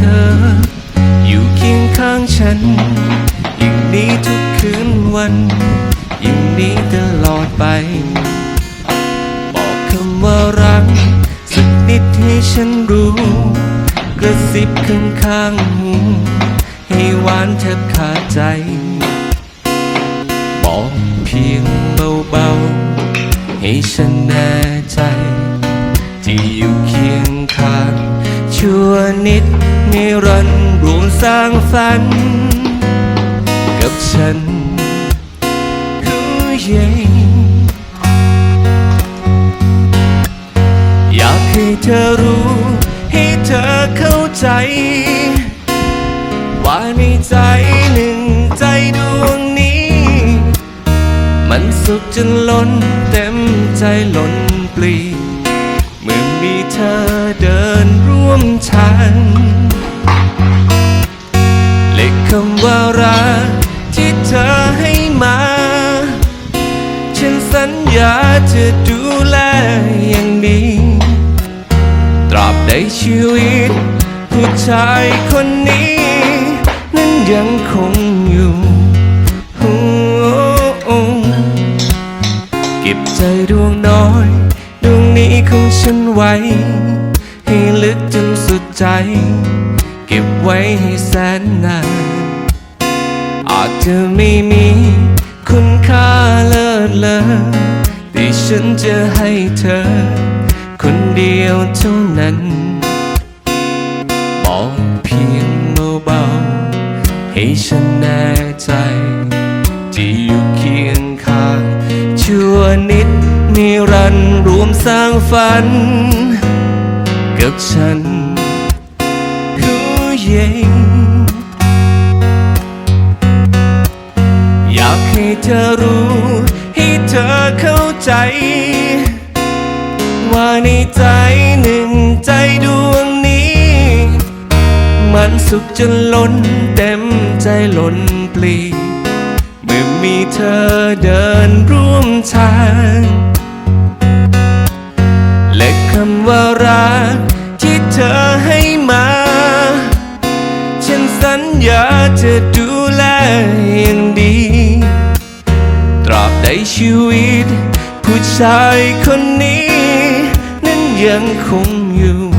ธอ อยู่เคียงข้างฉัน อย่างนี้ทุกคืนวันอย่างนี้ตลอดไป บอกคำว่ารัก สักนิดให้ฉันรู้ กระซิบข้างข้างหูให้หวานแทบขาดใจ บอกเพียงเบาๆ ให้ฉันแน่ใจ ที่อยู่เคียงข้างชั่วนิด นิรันดร์รวมสร้างฝัน กับฉันคือเย่อยากให้เธอรู้ ให้เธอเข้าใจ ว่าในใจหนึ่งใจดวงนี้ มันสุขจนล้นเต็มใจล้นปลีเมื่อมีเธอเดินร่วมทาง สัญญาจะดูแลอย่างดี ตราบใดชีวิต ผู้ชายคนนี้ นั้นยังคงอยู่เก็บใจดวงน้อย ดวงนี้ของฉันไว้ ให้ลึกจนสุดใจ เก็บไว้ให้แสนนานอาจจะไม่มี ลอแต่ฉันจะให้เธอ คนเดียวเท่านั้นบอกเพียงเบาๆให้ฉันแน่ใจที่อยู่เคียงข้างชั่วนิดนิรันดร์รวมสร้างฝัน กับฉันคือเย่อยากให้เธอรู้ ใจ ว่าในใจหนึ่งใจดวงนี้ มันสุขจนล้นเต็มใจล้นปลี เมื่อมีเธอเดินร่วมทาง และคำว่ารักที่เธอให้มาฉันสัญญาจะดูแลอย่างดี ในชีวิต ผู้ชายคนนี้ นั้นยังคงอยู่